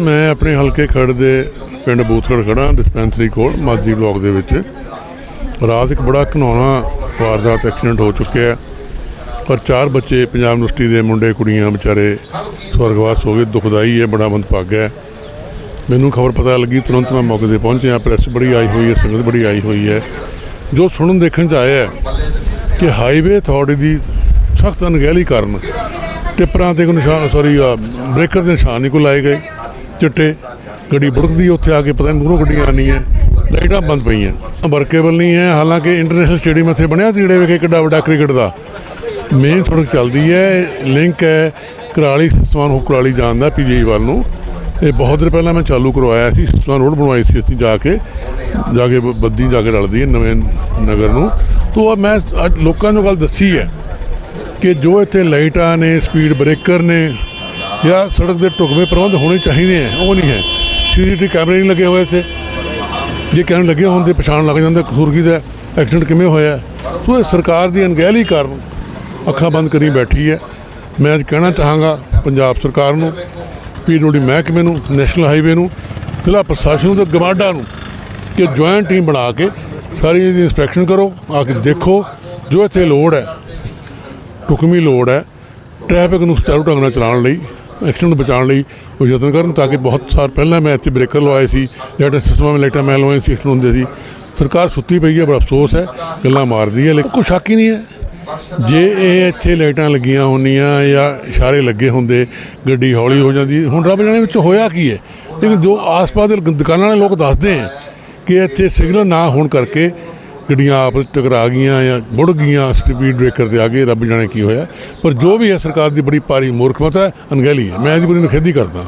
ਮੈਂ ਆਪਣੇ ਹਲਕੇ ਖੜ ਦੇ ਪਿੰਡ ਬੂਥਗੜ ਖੜਾ ਡਿਸਪੈਂਸਰੀ ਕੋਲ ਮਾਜੀ ਬਲਾਕ ਦੇ ਵਿੱਚ। ਰਾਤ ਇੱਕ ਬੜਾ ਘਨਾਉਣਾ ਵਾਰਦਾਤ ਐਕਸੀਡੈਂਟ ਹੋ ਚੁੱਕਿਆ ਪਰ ਚਾਰ ਬੱਚੇ ਪੰਜਾਬ ਯੂਨੀਵਰਸਿਟੀ ਦੇ ਮੁੰਡੇ, ਕੁੜੀਆਂ ਵਿਚਾਰੇ ਸਵਰਗਵਾਸ ਹੋ ਗਏ, ਦੁਖਦਾਈ ਹੈ, ਬੜਾ ਮੰਦਭਾਗਾ ਹੈ। ਮੈਨੂੰ ਖਬਰ ਪਤਾ ਲੱਗੀ, ਤੁਰੰਤ ਮੈਂ ਮੌਕੇ ਤੇ ਪਹੁੰਚਿਆ। ਪ੍ਰੈਸ ਬੜੀ ਆਈ ਹੋਈ ਹੈ, ਸੰਗਤ ਬੜੀ ਆਈ ਹੋਈ ਹੈ। ਜੋ ਸੁਣਨ ਦੇਖਣ ਚ ਆਇਆ ਕਿ ਹਾਈਵੇ ਅਥਾਰਟੀ ਦੀ ਸਖਤ ਅਣਗਹਿਲੀ ਕਾਰਨ ਟਿੱਪਰਾਂ ਤੇ ਕੋਈ ਨਿਸ਼ਾਨ ਸੌਰੀ ਬ੍ਰੇਕਰ ਦੇ ਨਿਸ਼ਾਨ ਨਹੀਂ ਕੋ ਲਾਏ ਗਏ। ਚਿੱਟੇ ਗੱਡੀ ਬੁੜਕਦੀ ਉੱਥੇ ਆ ਕੇ ਪਤਾ ਨਹੀਂ ਮੂਹਰੋਂ ਗੱਡੀਆਂ ਆਉਂਦੀਆਂ, ਲਾਈਟਾਂ ਬੰਦ ਪਈਆਂ। ਵਰਕੇਬਲ ਨਹੀਂ ਹੈ, ਹਾਲਾਂਕਿ ਇੰਟਰਨੈਸ਼ਨਲ ਸਟੇਡੀਅਮ ਇੱਥੇ ਬਣਿਆ ਸੀ ਜਿਹੜੇ ਵੇਖੇ ਕਿੱਡਾ ਵੱਡਾ ਕ੍ਰਿਕਟ ਦਾ। ਮੇਨ ਸੜਕ ਚੱਲਦੀ ਹੈ ਲਿੰਕ ਹੈ ਕਰਾਲੀ ਸਮਾਨ ਹੋ ਕਰਾਲੀ ਜਾਣ ਦਾ ਪੀਜੀਆਈ ਵੱਲ ਨੂੰ। ਇਹ ਬਹੁਤ ਦਿਨ ਪਹਿਲਾਂ ਮੈਂ ਚਾਲੂ ਕਰਵਾਇਆ ਸੀ ਸਮਾਨ ਰੋਡ ਬਣਵਾਈ ਸੀ ਅਸੀਂ ਜਾ ਕੇ ਜਾ ਕੇ ਬੱਦੀ ਜਾ ਕੇ ਰਲਦੀ ਹੈ ਨਵੇਂ ਨਗਰ ਨੂੰ। ਤੋਂ ਮੈਂ ਅੱਜ ਲੋਕਾਂ ਨੂੰ ਗੱਲ ਦੱਸੀ ਹੈ ਕਿ ਜੋ ਇੱਥੇ ਲਾਈਟਾਂ ਨੇ ਸਪੀਡ ਬ੍ਰੇਕਰ ਨੇ ਜਾਂ ਸੜਕ ਦੇ ਢੁਕਵੇਂ ਪ੍ਰਬੰਧ ਹੋਣੇ ਚਾਹੀਦੇ ਆ ਉਹ ਨਹੀਂ ਹੈ। ਸੀਸੀਟੀਵੀ ਕੈਮਰੇ ਨਹੀਂ ਲੱਗੇ ਹੋਏ ਇੱਥੇ। ਜੇ ਕਹਿਣ ਲੱਗੇ ਹੋਣ ਤੇ ਪਛਾਣ ਲੱਗ ਜਾਂਦਾ, ਕਸੂਰ ਕੀ ਦਾ ਐਕਸੀਡੈਂਟ ਕਿਵੇਂ ਹੋਇਆ ਸੋ ਇਹ ਸਰਕਾਰ ਦੀ ਅਣਗਹਿਲੀ ਕਾਰਨ ਅੱਖਾਂ ਬੰਦ ਕਰੀ ਬੈਠੀ ਹੈ। ਮੈਂ ਅੱਜ ਕਹਿਣਾ ਚਾਹਾਂਗਾ ਪੰਜਾਬ ਸਰਕਾਰ ਨੂੰ ਪੀਡਬਲਯੂ ਮਹਿਕਮੇ ਨੂੰ, ਨੈਸ਼ਨਲ ਹਾਈਵੇ ਨੂੰ, ਜ਼ਿਲ੍ਹਾ ਪ੍ਰਸ਼ਾਸਨ ਨੂੰ ਤੇ ਗਵਾਡਾ ਨੂੰ ਕਿ ਜੁਆਇੰਟ ਟੀਮ ਬਣਾ ਕੇ ਸਾਰੀ ਇਹਦੀ ਇਨਸਪੈਕਸ਼ਨ ਕਰੋ, ਆ ਕੇ ਦੇਖੋ ਜੋ ਇੱਥੇ ਲੋੜ ਹੈ। ਢੁਕਵੀਂ ਲੋੜ ਹੈ, ਟ੍ਰੈਫਿਕ ਨੂੰ ਸੁਚਾਰੂ ਢੰਗ ਨਾਲ ਚਲਾਉਣ ਲਈ। ਐਕਸੀਡੈਂਟ ਨੂੰ ਬਚਾਉਣ ਲਈ ਉਹ ਯਤਨ ਕਰਨ ਤਾਂ ਕਿ ਬਹੁਤ ਸਾਲ ਪਹਿਲਾਂ ਮੈਂ ਇੱਥੇ ਬ੍ਰੇਕਰ ਲਵਾਏ ਸੀ ਲਾਈਟਾਂ ਸਿਸਟਮਾਂ ਵਿੱਚ ਲਾਈਟਾਂ ਮੈਂ ਲਵਾਏ ਸੀ ਐਕਸੀਡੈਂਟ ਹੁੰਦੇ ਸੀ। ਸਰਕਾਰ ਸੁੱਤੀ ਪਈ ਹੈ, ਬੜਾ ਅਫਸੋਸ ਹੈ, ਗੱਲਾਂ ਮਾਰਦੀ ਹੈ, ਲੇਕਿਨ ਕੋਈ ਸ਼ੱਕ ਹੀ ਨਹੀਂ ਹੈ। ਜੇ ਇਹ ਇੱਥੇ ਲਾਈਟਾਂ ਲੱਗੀਆਂ ਹੁੰਦੀਆਂ ਜਾਂ ਇਸ਼ਾਰੇ ਲੱਗੇ ਹੁੰਦੇ, ਗੱਡੀ ਹੌਲੀ ਹੋ ਜਾਂਦੀ, ਹੁਣ ਰੱਬ ਜਾਣੇ ਵਿੱਚ ਹੋਇਆ ਕੀ ਹੈ? ਲੇਕਿਨ ਜੋ ਆਸ-ਪਾਸ ਦੇ ਦੁਕਾਨਾਂ ਵਾਲੇ ਲੋਕ ਦੱਸਦੇ ਹੈ ਕਿ ਇੱਥੇ ਸਿਗਨਲ ਨਾ ਹੋਣ ਕਰਕੇ ਗੱਡੀਆਂ ਆਪਸ ਟਕਰਾ ਗਈਆਂ ਜਾਂ ਮੁੜ ਗਈਆਂ ਸਪੀਡ ਬ੍ਰੇਕਰ ਤੇ ਆ ਗਏ ਰੱਬ ਜਾਣੇ ਕੀ ਹੋਇਆ। ਪਰ ਜੋ ਵੀ ਹੈ ਸਰਕਾਰ ਦੀ ਬੜੀ ਭਾਰੀ ਮੂਰਖਮਤਾ ਹੈ ਅਣਗਹਿਲੀ ਹੈ। ਮੈਂ ਇਹਦੀ ਬੜੀ ਨਿਖੇਧੀ ਕਰਦਾ।